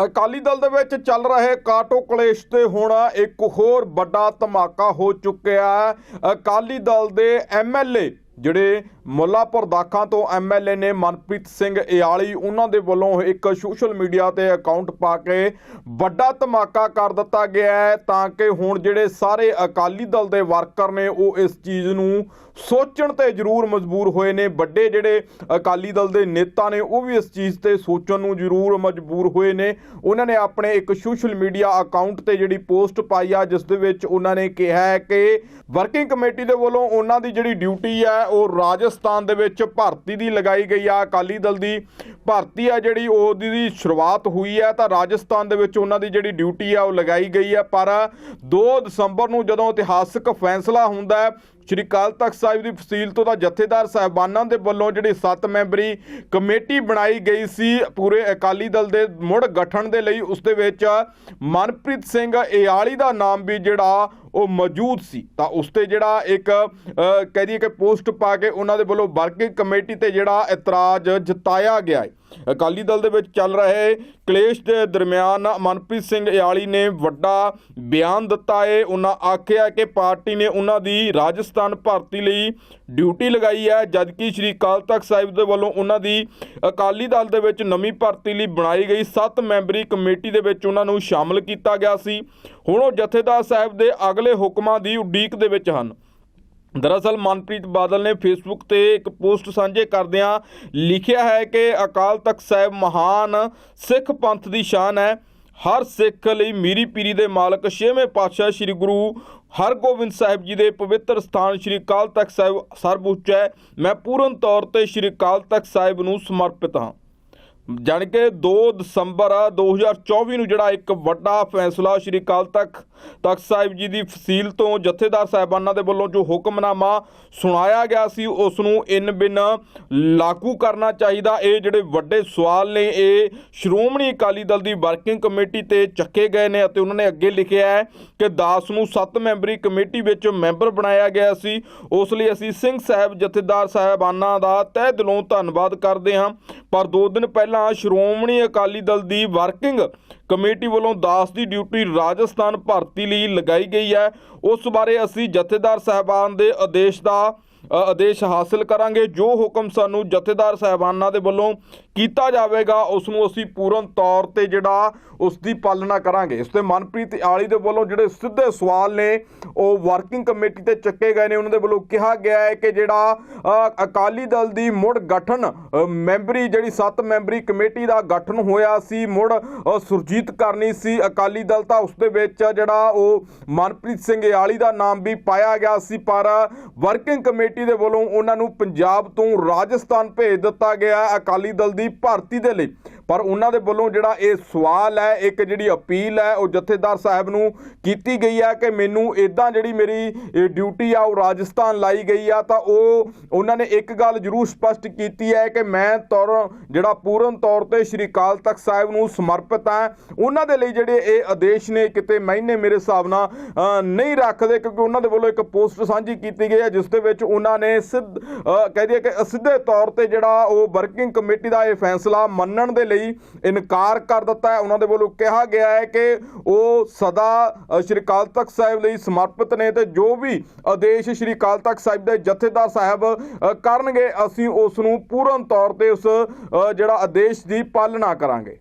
ਅਕਾਲੀ ਦਲ ਦੇ ਵਿੱਚ ਚੱਲ ਰਹੇ ਕਾਟੋ ਕਲੇਸ਼ ਤੇ ਹੁਣ ਇੱਕ ਹੋਰ ਵੱਡਾ ਧਮਾਕਾ ਹੋ ਚੁੱਕਿਆ ਅਕਾਲੀ ਦਲ ਦੇ ਐਮਐਲਏ ਜਿਹੜੇ ਮੁੱਲਾਪੁਰ ਦਾਖਾਂ ਤੋਂ ਐਮਐਲਏ ਨੇ ਮਨਪ੍ਰੀਤ ਸਿੰਘ ਇਆਲੀ ਉਹਨਾਂ ਦੇ ਵੱਲੋਂ ਇੱਕ ਸੋਸ਼ਲ ਮੀਡੀਆ ਤੇ ਅਕਾਊਂਟ ਪਾ ਕੇ ਵੱਡਾ ਧਮਾਕਾ ਕਰ ਦਿੱਤਾ ਗਿਆ ਹੈ ਤਾਂ ਕਿ ਹੁਣ ਜਿਹੜੇ ਸਾਰੇ ਅਕਾਲੀ ਦਲ ਦੇ ਵਰਕਰ ਨੇ ਉਹ ਇਸ ਚੀਜ਼ ਨੂੰ ਸੋਚਣ ਤੇ ਜ਼ਰੂਰ ਮਜਬੂਰ ਹੋਏ ਨੇ। ਵੱਡੇ ਜਿਹੜੇ ਅਕਾਲੀ ਦਲ ਦੇ ਨੇਤਾ ਨੇ ਉਹ ਵੀ ਇਸ ਚੀਜ਼ ਤੇ ਸੋਚਣ ਨੂੰ ਜ਼ਰੂਰ ਮਜਬੂਰ ਹੋਏ ਨੇ। ਉਹਨਾਂ ਨੇ ਆਪਣੇ ਇੱਕ ਸੋਸ਼ਲ ਮੀਡੀਆ ਅਕਾਊਂਟ ਤੇ ਜਿਹੜੀ ਪੋਸਟ ਪਾਈ ਆ, ਜਿਸ ਦੇ ਵਿੱਚ ਉਹਨਾਂ ਨੇ ਕਿਹਾ ਹੈ ਕਿ ਵਰਕਿੰਗ ਕਮੇਟੀ ਦੇ ਵੱਲੋਂ ਉਹਨਾਂ ਦੀ ਜਿਹੜੀ ਡਿਊਟੀ ਹੈ, ਉਹ ਰਾਜਸ ਰਾਜਸਥਾਨ ਦੇ ਵਿੱਚ ਭਰਤੀ ਦੀ ਲਗਾਈ ਗਈ ਆ ਅਕਾਲੀ ਦਲ ਦੀ। ਭਰਤੀ ਆ ਜਿਹੜੀ ਉਹਦੀ ਦੀ ਸ਼ੁਰੂਆਤ ਹੋਈ ਹੈ ਤਾਂ ਰਾਜਸਥਾਨ ਦੇ ਵਿੱਚ ਉਹਨਾਂ ਦੀ ਜਿਹੜੀ ਡਿਊਟੀ ਆ ਉਹ ਲਗਾਈ ਗਈ ਹੈ ਪਰ 2 ਦਸੰਬਰ ਨੂੰ ਜਦੋਂ ਇਤਿਹਾਸਕ ਫੈਸਲਾ ਹੁੰਦਾ ਸ਼੍ਰੀ ਅਕਾਲ ਤਖਤ ਸਾਹਿਬ ਦੀ ਫਸੀਲ ਤੋਂ ਦਾ ਜਥੇਦਾਰ ਸਾਹਿਬਾਨਾਂ ਦੇ ਵੱਲੋਂ ਜਿਹੜੀ 7 ਮੈਂਬਰੀ ਕਮੇਟੀ ਬਣਾਈ ਗਈ ਸੀ, ਪੂਰੇ ਅਕਾਲੀ ਦਲ ਦੇ ਮੁੜ ਗਠਨ ਦੇ ਲਈ, ਉਸ ਦੇ ਵਿੱਚ ਮਨਪ੍ਰੀਤ ਸਿੰਘ ਏਆਲੀ ਦਾ ਨਾਮ ਵੀ ਜਿਹੜਾ ਉਹ ਮੌਜੂਦ ਸੀ। ਤਾਂ ਉਸ ਤੇ ਜਿਹੜਾ ਇੱਕ ਕਹਿ ਦਈਏ ਕਿ ਪੋਸਟ ਪਾ ਕੇ ਉਹਨਾਂ ਦੇ ਵੱਲੋਂ ਵਰਕਿੰਗ ਕਮੇਟੀ ਤੇ ਜਿਹੜਾ ਇਤਰਾਜ਼ ਜਤਾਇਆ ਗਿਆ ਹੈ। ਅਕਾਲੀ ਦਲ ਦੇ ਵਿੱਚ ਚੱਲ ਰਹੇ ਕਲੇਸ਼ ਦੇ ਦਰਮਿਆਨ ਮਨਪ੍ਰੀਤ ਸਿੰਘ ਇਆਲੀ ਨੇ ਵੱਡਾ ਬਿਆਨ ਦਿੱਤਾ ਹੈ ਉਹਨਾਂ ਆਖਿਆ ਕਿ ਪਾਰਟੀ ਨੇ ਉਹਨਾਂ ਦੀ ਰਾਜਸਥਾਨ ਭਰਤੀ ਲਈ ਡਿਊਟੀ ਲਗਾਈ ਹੈ, ਜਦਕਿ ਸ਼੍ਰੀ ਅਕਾਲ ਤਖਤ ਸਾਹਿਬ ਦੇ ਵੱਲੋਂ ਉਹਨਾਂ ਦੀ ਅਕਾਲੀ ਦਲ ਦੇ ਵਿੱਚ ਨਵੀਂ ਭਰਤੀ ਲਈ ਬਣਾਈ ਗਈ 7 ਮੈਂਬਰੀ ਕਮੇਟੀ ਦੇ ਵਿੱਚ ਉਹਨਾਂ ਨੂੰ ਸ਼ਾਮਲ ਕੀਤਾ ਗਿਆ ਸੀ। ਹੁਣ ਉਹ ਜਥੇਦਾਰ ਸਾਹਿਬ ਦੇ ਅਗਲੇ ਹੁਕਮਾਂ ਦੀ ਉਡੀਕ ਦੇ ਵਿੱਚ ਹਨ। ਦਰਅਸਲ ਮਨਪ੍ਰੀਤ ਬਾਦਲ ਨੇ ਫੇਸਬੁੱਕ ਤੇ ਇੱਕ ਪੋਸਟ ਸਾਂਝੇ ਕਰਦਿਆਂ ਲਿਖਿਆ ਹੈ ਕਿ ਅਕਾਲ ਤਖਤ ਸਾਹਿਬ ਮਹਾਨ ਸਿੱਖ ਪੰਥ ਦੀ ਸ਼ਾਨ ਹੈ। ਹਰ ਸਿੱਖ ਲਈ ਮੀਰੀ ਪੀਰੀ ਦੇ ਮਾਲਕ ਛੇਵੇਂ ਪਾਤਸ਼ਾਹ ਸ੍ਰੀ ਗੁਰੂ ਹਰਗੋਬਿੰਦ ਸਾਹਿਬ ਜੀ ਦੇ ਪਵਿੱਤਰ ਸਥਾਨ ਸ੍ਰੀ ਅਕਾਲ ਤਖਤ ਸਾਹਿਬ ਸਰਬਉੱਚ ਹੈ। ਮੈਂ ਪੂਰਨ ਤੌਰ ਤੇ ਸ੍ਰੀ ਅਕਾਲ ਤਖਤ ਸਾਹਿਬ ਨੂੰ ਸਮਰਪਿਤ ਹਾਂ। ਜਾਣੀ ਕਿ 2 ਦਸੰਬਰ 2024 ਨੂੰ ਜਿਹੜਾ ਇੱਕ ਵੱਡਾ ਫੈਸਲਾ ਸ਼੍ਰੀ ਅਕਾਲ ਤਖਤ ਤਖਤ ਸਾਹਿਬ ਜੀ ਦੀ ਫਸੀਲ ਤੋਂ ਜਥੇਦਾਰ ਸਾਹਿਬਾਨਾਂ ਦੇ ਵੱਲੋਂ ਜੋ ਹੁਕਮਨਾਮਾ ਸੁਣਾਇਆ ਗਿਆ ਸੀ, ਉਸ ਨੂੰ ਇਨ ਬਿਨ ਲਾਗੂ ਕਰਨਾ ਚਾਹੀਦਾ। ਇਹ ਜਿਹੜੇ ਵੱਡੇ ਸਵਾਲ ਨੇ, ਇਹ ਸ਼੍ਰੋਮਣੀ ਅਕਾਲੀ ਦਲ ਦੀ ਵਰਕਿੰਗ ਕਮੇਟੀ ਤੇ ਚੱਕੇ ਗਏ ਨੇ ਅਤੇ ਉਹਨਾਂ ਨੇ ਅੱਗੇ ਲਿਖਿਆ ਹੈ ਕਿ ਦਾਸ ਨੂੰ 7 ਮੈਂਬਰੀ ਕਮੇਟੀ ਵਿੱਚ ਮੈਂਬਰ ਬਣਾਇਆ ਗਿਆ ਸੀ। ਉਸ ਲਈ ਅਸੀਂ ਸਿੰਘ ਸਾਹਿਬ ਜਥੇਦਾਰ ਸਾਹਿਬਾਨਾਂ ਦਾ ਤਹਿ ਦਿਲੋਂ ਧੰਨਵਾਦ ਕਰਦੇ ਹਾਂ। ਪਰ 2 ਦਿਨ ਪਹਿਲਾਂ ਸ਼੍ਰੋਮਣੀ ਅਕਾਲੀ ਦਲ ਦੀ ਵਰਕਿੰਗ ਕਮੇਟੀ ਵੱਲੋਂ ਦਾਸ ਦੀ ਡਿਊਟੀ ਰਾਜਸਥਾਨ ਭਰਤੀ ਲਈ ਲਗਾਈ ਗਈ ਹੈ। ਉਸ ਬਾਰੇ ਅਸੀਂ ਜਥੇਦਾਰ ਸਾਹਿਬਾਨ ਦੇ ਆਦੇਸ਼ ਦਾ ਆਦੇਸ਼ ਹਾਸਲ ਕਰਾਂਗੇ। ਜੋ ਹੁਕਮ ਸਾਨੂੰ ਜਥੇਦਾਰ ਸਾਹਿਬਾਨਾਂ ਦੇ ਵੱਲੋਂ ਕੀਤਾ ਜਾਵੇਗਾ ਉਸ ਨੂੰ ਅਸੀਂ ਪੂਰਨ ਤੌਰ ਤੇ ਜਿਹੜਾ ਉਸ ਦੀ ਪਾਲਣਾ ਕਰਾਂਗੇ। ਇਸ ਤੇ ਮਨਪ੍ਰੀਤ ਆਲੀ ਦੇ ਵੱਲੋਂ ਜਿਹੜੇ ਸਿੱਧੇ ਸਵਾਲ ਨੇ, ਉਹ ਵਰਕਿੰਗ ਕਮੇਟੀ ਤੇ ਚੱਕੇ ਗਏ ਨੇ। ਉਹਨਾਂ ਦੇ ਵੱਲੋਂ ਕਿਹਾ ਗਿਆ ਹੈ ਕਿ ਜਿਹੜਾ ਅਕਾਲੀ ਦਲ ਦੀ ਮੁੜ ਗਠਨ ਮੈਂਬਰੀ, ਜਿਹੜੀ 7 ਮੈਂਬਰੀ ਕਮੇਟੀ ਦਾ ਗਠਨ ਹੋਇਆ ਸੀ, ਮੁੜ ਸੁਰਜੀਤ ਕਰਨੀ ਸੀ। ਅਕਾਲੀ ਦਲ ਤਾਂ ਉਸ ਦੇ ਵਿੱਚ ਜਿਹੜਾ ਉਹ ਮਨਪ੍ਰੀਤ ਸਿੰਘ ਆਲੀ ਦਾ ਨਾਮ ਵੀ ਪਾਇਆ ਗਿਆ ਸੀ, ਪਰ ਵਰਕਿੰਗ ਕਮੇਟੀ ਦੇ ਵੱਲੋਂ ਉਹਨਾਂ ਨੂੰ ਪੰਜਾਬ ਤੋਂ ਰਾਜਸਥਾਨ ਭੇਜ ਦਿੱਤਾ ਗਿਆ। ਅਕਾਲੀ ਦਲ ਦੀ ਭਰਤੀ ਦੇ ਲਈ। ਪਰ ਉਹਨਾਂ ਦੇ ਵੱਲੋਂ ਜਿਹੜਾ ਇਹ ਸਵਾਲ ਹੈ, ਇੱਕ ਜਿਹੜੀ ਅਪੀਲ ਹੈ, ਉਹ ਜਥੇਦਾਰ ਸਾਹਿਬ ਨੂੰ ਕੀਤੀ ਗਈ ਹੈ ਕਿ ਮੈਨੂੰ ਇਦਾਂ ਜਿਹੜੀ ਮੇਰੀ, ਇਹ ਡਿਊਟੀ ਆ, ਉਹ ਰਾਜਸਥਾਨ ਲਾਈ ਗਈ ਆ, ਤਾਂ ਉਹ ਉਹਨਾਂ ਨੇ ਇੱਕ ਗੱਲ ਜ਼ਰੂਰ ਸਪਸ਼ਟ ਕੀਤੀ ਹੈ ਕਿ ਮੈਂ ਤੌਰ, ਜਿਹੜਾ ਪੂਰਨ ਤੌਰ ਤੇ ਸ਼੍ਰੀ ਅਕਾਲ ਤਖਤ ਸਾਹਿਬ ਨੂੰ ਸਮਰਪਿਤ ਹਾਂ। ਉਹਨਾਂ ਦੇ ਲਈ ਜਿਹੜੇ ਇਹ ਆਦੇਸ਼ ਨੇ, ਕਿਤੇ ਮਹੀਨੇ ਮੇਰੇ ਹਿਸਾਬ ਨਾਲ ਨਹੀਂ ਰੱਖਦੇ, ਕਿਉਂਕਿ ਉਹਨਾਂ ਦੇ ਵੱਲੋਂ ਇੱਕ ਪੋਸਟ ਸਾਂਝੀ ਕੀਤੀ ਗਈ ਹੈ, ਜਿਸ ਦੇ ਵਿੱਚ ਉਹਨਾਂ ਨੇ ਸਿੱਧ ਕਹਿ ਦਈਏ ਕਿ ਸਿੱਧੇ ਤੌਰ ਤੇ ਜਿਹੜਾ ਉਹ ਵਰਕਿੰਗ ਕਮੇਟੀ ਦਾ ਇਹ ਫੈਸਲਾ ਮੰਨਣ ਦੇ ਲਈ ਇਨਕਾਰ ਕਰ ਦਿੱਤਾ ਹੈ। ਉਹਨਾਂ ਦੇ ਵੱਲੋਂ ਕਿਹਾ ਗਿਆ ਹੈ ਕਿ ਉਹ ਸਦਾ ਸ਼੍ਰੀ ਅਕਾਲ ਤਖਤ ਸਾਹਿਬ ਲਈ ਸਮਰਪਿਤ ਨੇ ਤੇ ਜੋ ਵੀ ਆਦੇਸ਼ ਸ਼੍ਰੀ ਅਕਾਲ ਤਖਤ ਸਾਹਿਬ ਦੇ ਜਥੇਦਾਰ ਸਾਹਿਬ ਕਰਨਗੇ, ਅਸੀਂ ਉਸ ਨੂੰ ਪੂਰਨ ਤੌਰ ਤੇ ਉਸ ਜਿਹੜਾ ਆਦੇਸ਼ ਦੀ ਪਾਲਣਾ ਕਰਾਂਗੇ।